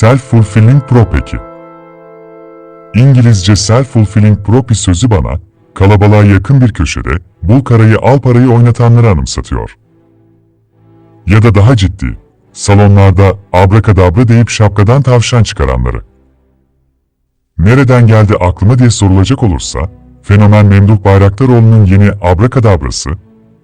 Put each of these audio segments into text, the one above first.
Self-fulfilling prophecy. İngilizce self-fulfilling prophecy sözü bana, kalabalığa yakın bir köşede, bul karayı al parayı oynatanları anımsatıyor. Ya da daha ciddi, salonlarda abrakadabra deyip şapkadan tavşan çıkaranları. Nereden geldi aklıma diye sorulacak olursa, fenomen Memduh Bayraktaroğlu'nun yeni abrakadabrası,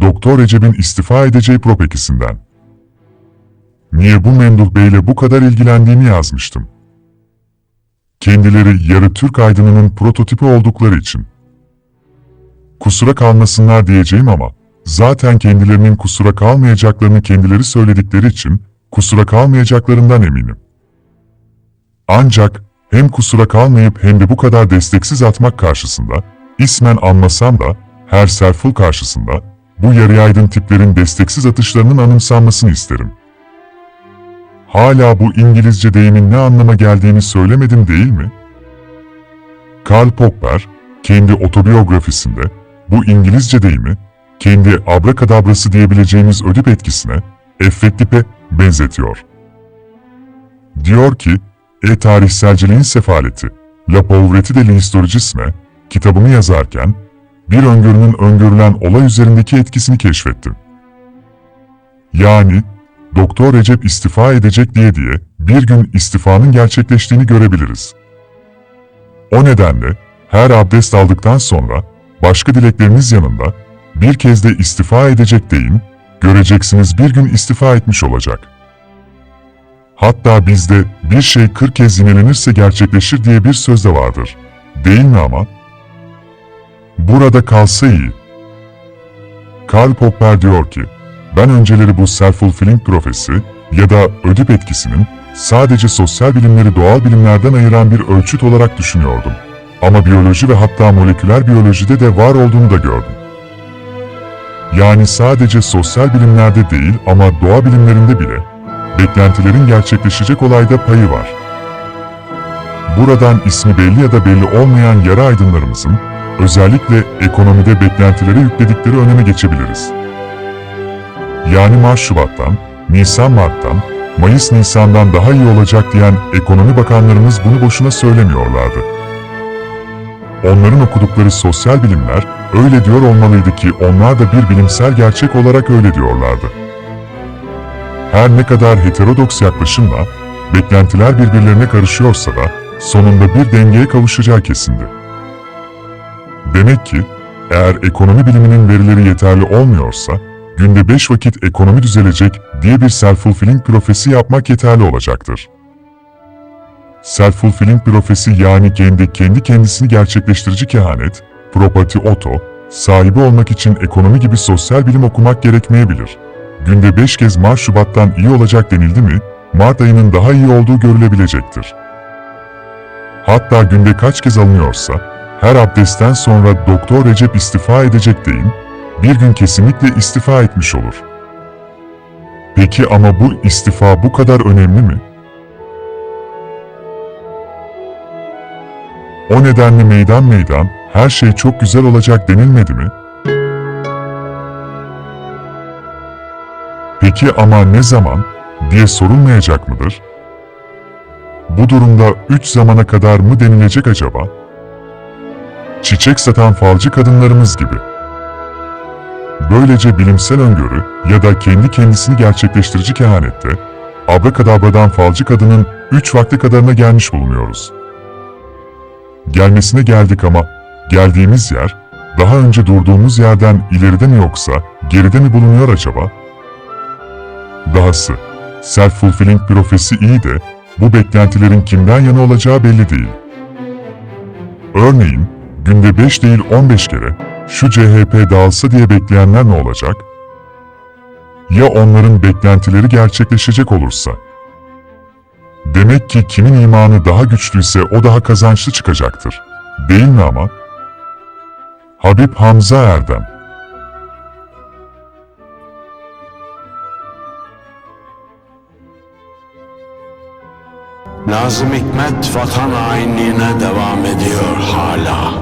Doktor Recep'in istifa edeceği propekisinden. Niye bu Memduh Bey'le bu kadar ilgilendiğimi yazmıştım. Kendileri yarı Türk aydınının prototipi oldukları için. Kusura kalmasınlar diyeceğim ama, zaten kendilerinin kusura kalmayacaklarını kendileri söyledikleri için, kusura kalmayacaklarından eminim. Ancak, hem kusura kalmayıp hem de bu kadar desteksiz atmak karşısında, ismen anmasam da, her serful karşısında, bu yarı aydın tiplerin desteksiz atışlarının anımsanmasını isterim. Hala bu İngilizce deyimin ne anlama geldiğini söylemedim değil mi? Karl Popper, kendi otobiyografisinde, bu İngilizce deyimi, kendi abrakadabrası diyebileceğimiz ödip etkisine, effektipe benzetiyor. Diyor ki, e tarihselciliğin sefaleti, La Pauvreté de l'Historicisme kitabını yazarken, bir öngörünün öngörülen olay üzerindeki etkisini keşfettim. Yani, Doktor Recep istifa edecek diye diye bir gün istifanın gerçekleştiğini görebiliriz. O nedenle her abdest aldıktan sonra başka dilekleriniz yanında bir kez de istifa edecek deyin, göreceksiniz bir gün istifa etmiş olacak. Hatta bizde bir şey 40 kez yinelenirse gerçekleşir diye bir söz de vardır. Değil mi ama? Burada kalsa iyi. Karl Popper diyor ki, ben önceleri bu self-fulfilling profesi ya da ödip etkisinin sadece sosyal bilimleri doğal bilimlerden ayıran bir ölçüt olarak düşünüyordum. Ama biyoloji ve hatta moleküler biyolojide de var olduğunu da gördüm. Yani sadece sosyal bilimlerde değil ama doğa bilimlerinde bile beklentilerin gerçekleşecek olayda payı var. Buradan ismi belli ya da belli olmayan yarı aydınlarımızın özellikle ekonomide beklentilere yükledikleri öneme geçebiliriz. Yani Mart-Şubat'tan, Nisan-Mart'tan, Mayıs-Nisan'dan daha iyi olacak diyen ekonomi bakanlarımız bunu boşuna söylemiyorlardı. Onların okudukları sosyal bilimler öyle diyor olmalıydı ki onlar da bir bilimsel gerçek olarak öyle diyorlardı. Her ne kadar heterodoks yaklaşımla beklentiler birbirlerine karışıyorsa da sonunda bir dengeye kavuşacağı kesindi. Demek ki eğer ekonomi biliminin verileri yeterli olmuyorsa günde 5 vakit ekonomi düzelecek diye bir self-fulfilling profesi yapmak yeterli olacaktır. Self-fulfilling profesi yani kendi kendi kendisini gerçekleştirici kehanet, propati oto, sahibi olmak için ekonomi gibi sosyal bilim okumak gerekmeyebilir. Günde 5 kez Mart Şubat'tan iyi olacak denildi mi, Mart ayının daha iyi olduğu görülebilecektir. Hatta günde kaç kez alınıyorsa, her abdestten sonra Doktor Recep istifa edecek deyin, bir gün kesinlikle istifa etmiş olur. Peki ama bu istifa bu kadar önemli mi? O nedenle meydan meydan, her şey çok güzel olacak denilmedi mi? Peki ama ne zaman, diye sorulmayacak mıdır? Bu durumda üç zamana kadar mı denilecek acaba? Çiçek satan falcı kadınlarımız gibi. Böylece bilimsel öngörü ya da kendi kendisini gerçekleştirici kehanette, abrakadabradan falcı kadının üç vakti kadarına gelmiş bulunuyoruz. Gelmesine geldik ama geldiğimiz yer, daha önce durduğumuz yerden ileride mi yoksa geride mi bulunuyor acaba? Dahası, self-fulfilling profesi iyi de bu beklentilerin kimden yana olacağı belli değil. Örneğin, günde 5 değil 15 kere şu CHP dağılsa diye bekleyenler ne olacak? Ya onların beklentileri gerçekleşecek olursa? Demek ki kimin imanı daha güçlüyse o daha kazançlı çıkacaktır. Değil mi ama? Habib Hamza Erdem Nazım Hikmet vatan hainliğine devam ediyor hala.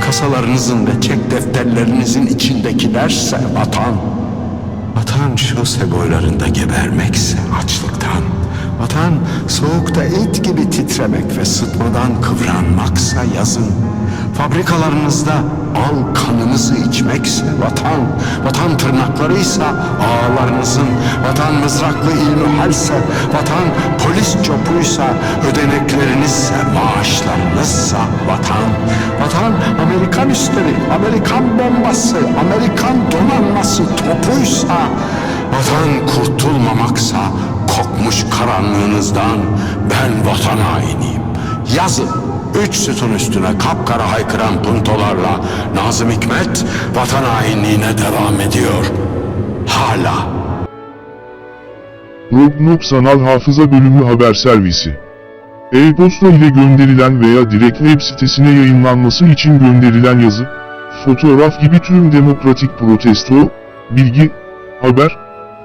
kasalarınızın ve çek defterlerinizin içindekilerse vatan. Vatan şose boylarında gebermekse açlıktan. Vatan soğukta et gibi titremek ve sıtmadan kıvranmaksa yazın. Fabrikalarınızda al kanınızı içmekse vatan, vatan tırnaklarıysa ağalarınızın, vatan mızraklı ilmihalse, vatan. Polis copuysa, ödeneklerinizse, maaşlarınızsa vatan, vatan Amerikan üstleri, Amerikan bombası, Amerikan donanması topuysa, vatan kurtulmamaksa, kokmuş karanlığınızdan ben vatan hainiyim. Yazın üç sütun üstüne kapkara haykıran puntolarla Nazım Hikmet vatan hainliğine devam ediyor. Hala. Rognok Sanal Hafıza Bölümü Haber Servisi E-posta ile gönderilen veya direkt web sitesine yayınlanması için gönderilen yazı, fotoğraf gibi tüm demokratik protesto, bilgi, haber,